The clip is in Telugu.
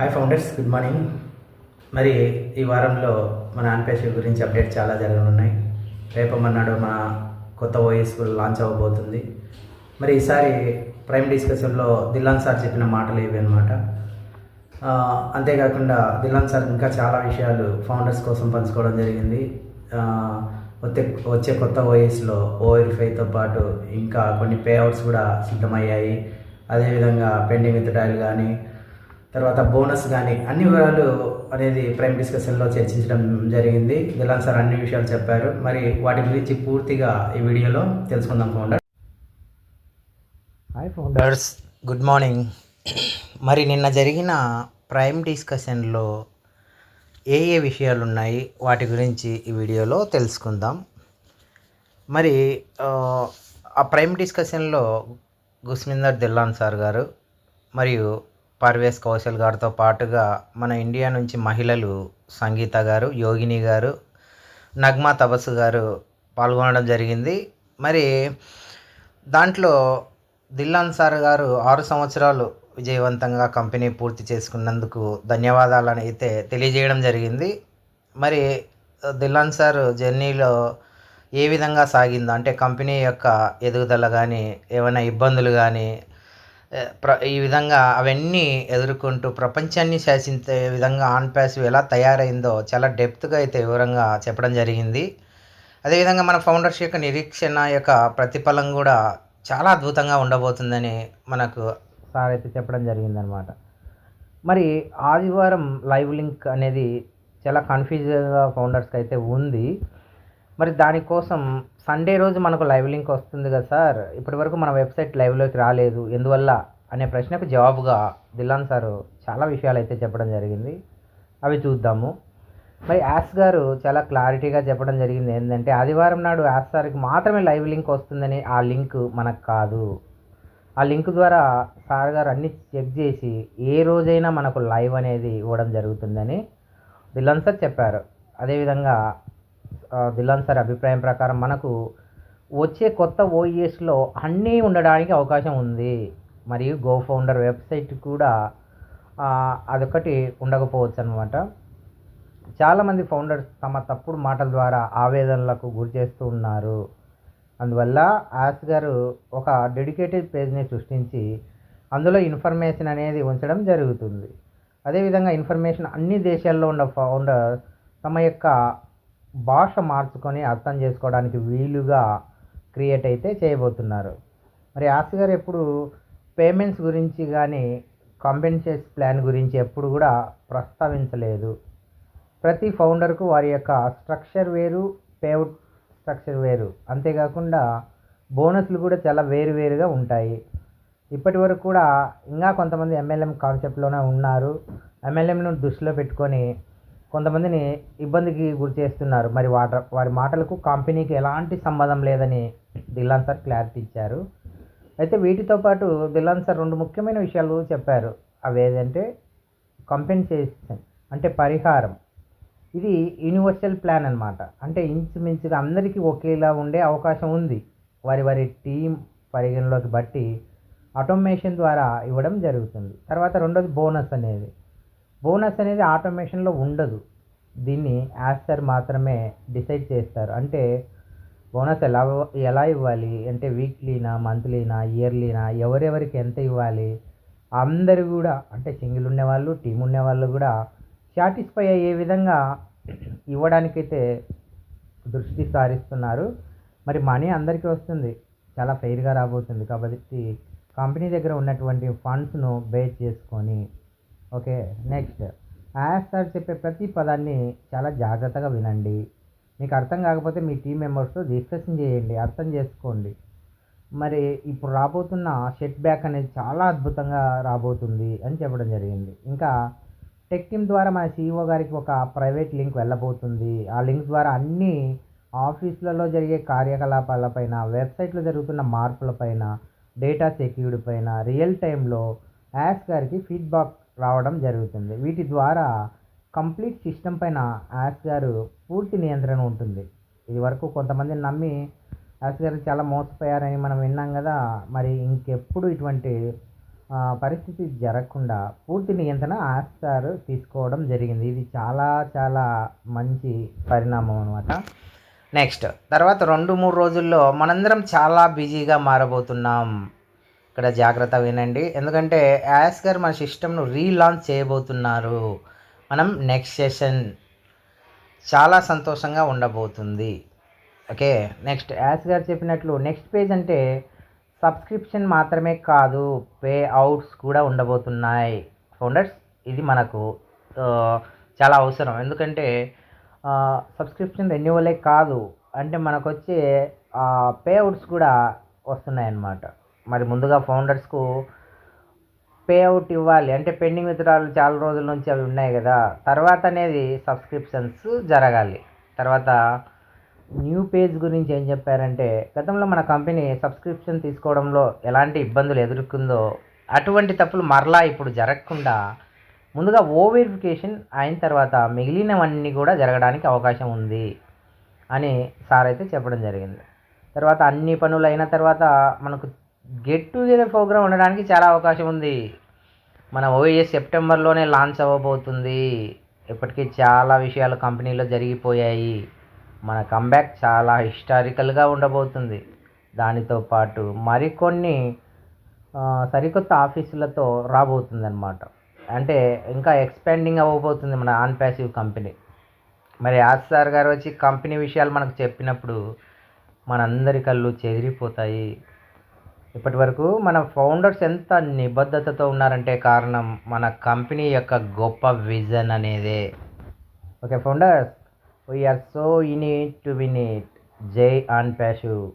హాయ్ ఫౌండర్స్ గుడ్ మార్నింగ్ మరి ఈ వారంలో మన ఆన్పేష గురించి అప్డేట్ చాలా జరగనున్నాయి. రేపు మన్నాడు మన కొత్త ఓఎస్ కూడా లాంచ్ అవ్వబోతుంది. మరి ఈసారి ప్రైమ్ డిస్కషన్లో దిల్లాన్ సార్ చెప్పిన మాటలు ఇవి అనమాట అంతేకాకుండా దిల్లాన్ సార్ ఇంకా చాలా విషయాలు ఫౌండర్స్ కోసం పంచుకోవడం జరిగింది. వచ్చే వచ్చే కొత్త ఓఎస్లో ఓఎల్ఫైతో పాటు ఇంకా కొన్ని పే అవుట్స్ కూడా సిద్ధమయ్యాయి. అదేవిధంగా పెండింగ్ విత్డ్రాయల్ కానీ తర్వాత బోనస్ కానీ అన్ని వివరాలు అనేది ప్రైమ్ డిస్కషన్లో చర్చించడం జరిగింది. దిలాన్ సార్ అన్ని విషయాలు చెప్పారు. మరి వాటి గురించి పూర్తిగా ఈ వీడియోలో తెలుసుకుందాం founder. Hi founders good morning. మరి నిన్న జరిగిన ప్రైమ్ డిస్కషన్లో ఏ ఏ విషయాలు ఉన్నాయి వాటి గురించి ఈ వీడియోలో తెలుసుకుందాం. మరి ఆ, ప్రైమ్ డిస్కషన్లో గుస్మిందర్ దిల్లాన్ సార్ గారు మరియు పర్వేస్ కౌశల్ గారితో పాటుగా మన ఇండియా నుంచి మహిళలు సంగీత గారు యోగిని గారు నగ్మా తపస్సు గారు పాల్గొనడం జరిగింది. మరి దాంట్లో దిల్లాన్ సార్ గారు ఆరు సంవత్సరాలు విజయవంతంగా కంపెనీ పూర్తి చేసుకున్నందుకు ధన్యవాదాలను అయితే తెలియజేయడం జరిగింది. మరి దిల్లాన్ సార్ జర్నీలో ఏ విధంగా సాగిందో అంటే కంపెనీ యొక్క ఎదుగుదల కానీ ఏమైనా ఇబ్బందులు కానీ ప్ర ఈ విధంగా అవన్నీ ఎదుర్కొంటూ ప్రపంచాన్ని శాసించే విధంగా ఆన్ ప్యాసివ్ ఎలా తయారైందో చాలా డెప్త్గా అయితే వివరంగా చెప్పడం జరిగింది. అదేవిధంగా మన ఫౌండర్స్ యొక్క నిరీక్షణ యొక్క ప్రతిఫలం కూడా చాలా అద్భుతంగా ఉండబోతుందని మనకు సార్ అయితే చెప్పడం జరిగిందనమాట మరి ఆదివారం లైవ్ లింక్ అనేది చాలా కన్ఫ్యూజన్గా ఫౌండర్స్కి అయితే ఉంది. మరి దానికోసం సండే రోజు మనకు లైవ్ లింక్ వస్తుంది కదా సార్. ఇప్పటి వరకు మన వెబ్సైట్ లైవ్లోకి రాలేదు. ఎందువల్ల? అనే ప్రశ్నకు జవాబుగా దిల్లాన్ సార్ చాలా విషయాలు అయితే చెప్పడం జరిగింది. అవి చూద్దాము. మరి యాస్ గారు చాలా క్లారిటీగా చెప్పడం జరిగింది ఏంటంటే ఆదివారం నాడు యాస్ సార్కి మాత్రమే లైవ్ లింక్ వస్తుందని ఆ లింక్ మనకు కాదు. ఆ లింక్ ద్వారా సార్ గారు అన్ని చెక్ చేసి ఏ రోజైనా మనకు లైవ్ అనేది ఇవ్వడం జరుగుతుందని దిల్లాన్ సార్ చెప్పారు. అదేవిధంగా ఆ, సార్ అభిప్రాయం ప్రకారం మనకు వచ్చే కొత్త ఓఈఎస్లో అన్నీ ఉండడానికి అవకాశం ఉంది. మరియు గో ఫౌండర్ వెబ్సైట్ కూడా అదొకటి ఉండకపోవచ్చు అనమాట చాలామంది ఫౌండర్స్ తమ తప్పుడు మాటల ద్వారా ఆవేదనలకు గురి చేస్తూ ఉన్నారు. అందువల్ల యాస్ గారు ఒక డెడికేటెడ్ పేజ్ని సృష్టించి అందులో ఇన్ఫర్మేషన్ అనేది ఉంచడం జరుగుతుంది. అదేవిధంగా ఇన్ఫర్మేషన్ అన్ని దేశాల్లో ఉన్న ఫౌండర్ తమ యొక్క భాష మార్చుకొని అర్థం చేసుకోవడానికి వీలుగా క్రియేట్ అయితే చేయబోతున్నారు. మరి ఆస్తి గారు ఎప్పుడు పేమెంట్స్ గురించి కానీ కాంపెన్సేషన్ ప్లాన్ గురించి ఎప్పుడు కూడా ప్రస్తావించలేదు. ప్రతి ఫౌండర్కు వారి యొక్క స్ట్రక్చర్ వేరు పేఅవుట్ స్ట్రక్చర్ వేరు. అంతేకాకుండా బోనస్లు కూడా చాలా వేరు వేరుగా ఉంటాయి. ఇప్పటి వరకు కూడా ఇంకా కొంతమంది ఎంఎల్ఎం కాన్సెప్ట్లోనే ఉన్నారు. ఎంఎల్ఎంను దృష్టిలో పెట్టుకొని కొంతమందిని ఇబ్బందికి గురి చేస్తున్నారు. మరి వాట వారి మాటలకు కంపెనీకి ఎలాంటి సంబంధం లేదని దిల్లాన్ సార్ క్లారిటీ ఇచ్చారు. అయితే వీటితో పాటు దిల్లాన్ సార్ రెండు ముఖ్యమైన విషయాలు చెప్పారు. అవి ఏదంటే కంపెన్సేషన్ అంటే పరిహారం. ఇది యూనివర్సల్ ప్లాన్ అనమాట అంటే ఇంచుమించుగా అందరికీ ఒకేలా ఉండే అవకాశం ఉంది. వారి వారి టీం పరిగణలోకి బట్టి ఆటోమేషన్ ద్వారా ఇవ్వడం జరుగుతుంది. తర్వాత రెండోది బోనస్ అనేది. బోనస్ అనేది ఆటోమేషన్లో ఉండదు. దీన్ని యాస్టర్ మాత్రమే డిసైడ్ చేస్తారు. అంటే బోనస్ ఎలా ఎలా ఇవ్వాలి? అంటే వీక్లీనా మంత్లీనా ఇయర్లీనా ఎవరెవరికి ఎంత ఇవ్వాలి? అందరు కూడా అంటే సింగిల్ ఉండేవాళ్ళు టీం ఉండేవాళ్ళు కూడా సాటిస్ఫై అయ్యే విధంగా ఇవ్వడానికైతే దృష్టి సారిస్తున్నారు. మరి మనీ అందరికీ వస్తుంది. చాలా ఫెయిర్గా రాబోతుంది. కాబట్టి కంపెనీ దగ్గర ఉన్నటువంటి ఫండ్స్ను బేస్ చేసుకొని ఓకే నెక్స్ట్ యాస్ సార్ చెప్పే ప్రతి పదాన్ని చాలా జాగ్రత్తగా వినండి. మీకు అర్థం కాకపోతే మీ టీం మెంబర్స్తో డిస్కషన్ చేయండి అర్థం చేసుకోండి. మరి ఇప్పుడు రాబోతున్న సెట్ బ్యాక్ అనేది చాలా అద్భుతంగా రాబోతుంది అని చెప్పడం జరిగింది. ఇంకా టెక్ టీమ్ ద్వారా మన సీఈఓ గారికి ఒక ప్రైవేట్ లింక్ వెళ్ళబోతుంది. ఆ లింక్ ద్వారా అన్ని ఆఫీసులలో జరిగే కార్యకలాపాలపైన వెబ్సైట్లో జరుగుతున్న మార్పులపైన డేటా సెక్యూరిటీ పైన రియల్ టైంలో యాస్ గారికి ఫీడ్బ్యాక్ రావడం జరుగుతుంది. వీటి ద్వారా కంప్లీట్ సిస్టమ్ పైన యాస్ గారు పూర్తి నియంత్రణ ఉంటుంది. ఇది వరకు కొంతమందిని నమ్మి యాస్ గారు చాలా మోసపోయారని మనం విన్నాం కదా. మరి ఇంకెప్పుడు ఇటువంటి పరిస్థితి జరగకుండా పూర్తి నియంత్రణ ఆస్టార్ తీసుకోవడం జరిగింది. ఇది చాలా చాలా మంచి పరిణామం అనమాట నెక్స్ట్ తర్వాత రెండు మూడు రోజుల్లో మనందరం చాలా బిజీగా మారబోతున్నాం. ఇక్కడ జాగ్రత్త వినండి. ఎందుకంటే యాస్ గారు మన సిస్టమ్ను రీలాంచ్ చేయబోతున్నారు. మనం నెక్స్ట్ సెషన్ చాలా సంతోషంగా ఉండబోతుంది. ఓకే నెక్స్ట్ యాస్ గారు చెప్పినట్లు నెక్స్ట్ పేజ్ అంటే సబ్స్క్రిప్షన్ మాత్రమే కాదు పే అవుట్స్ కూడా ఉండబోతున్నాయి. ఫౌండర్స్ ఇది మనకు చాలా అవసరం. ఎందుకంటే సబ్స్క్రిప్షన్ రెన్యువలే కాదు. అంటే మనకు వచ్చే పే అవుట్స్ కూడా వస్తున్నాయి అన్నమాట మరి ముందుగా ఫౌండర్స్కు పే అవుట్ ఇవ్వాలి. అంటే పెండింగ్ విత్డ్రాలు చాలా రోజుల నుంచి అవి ఉన్నాయి కదా. తర్వాత అనేది సబ్స్క్రిప్షన్స్ జరగాలి. తర్వాత న్యూ పేజ్ గురించి ఏం చెప్పారంటే గతంలో మన కంపెనీ సబ్స్క్రిప్షన్ తీసుకోవడంలో ఎలాంటి ఇబ్బందులు ఎదుర్కొందో అటువంటి తప్పులు మరలా ఇప్పుడు జరగకుండా ముందుగా ఓ వెరిఫికేషన్ అయిన తర్వాత మిగిలినవన్నీ కూడా జరగడానికి అవకాశం ఉంది అని సార్ అయితే చెప్పడం జరిగింది. తర్వాత అన్ని పనులు అయిన తర్వాత మనకు గెట్ టుగెదర్ ప్రోగ్రామ్ ఉండడానికి చాలా అవకాశం ఉంది. మన ఓఎస్ సెప్టెంబర్లోనే లాంచ్ అవ్వబోతుంది. ఇప్పటికీ చాలా విషయాలు కంపెనీలో జరిగిపోయాయి. మన కంబ్యాక్ చాలా హిస్టారికల్గా ఉండబోతుంది. దానితో పాటు మరికొన్ని సరికొత్త ఆఫీసులతో రాబోతుంది అనమాట అంటే ఇంకా ఎక్స్పాండింగ్ అవ్వబోతుంది మన ఆన్ ప్యాసివ్ కంపెనీ మరి ఆస్ సార్ గారు వచ్చి కంపెనీ విషయాలు మనకు చెప్పినప్పుడు మనందరి కళ్ళు చెదిరిపోతాయి. ఇప్పటి వరకు మన ఫౌండర్స్ ఎంత నిబద్ధతతో ఉన్నారంటే కారణం మన కంపెనీ యొక్క గొప్ప విజన్ అనేదే. Okay founders we are so in it to win it జై ఆన్ ప్యాషు.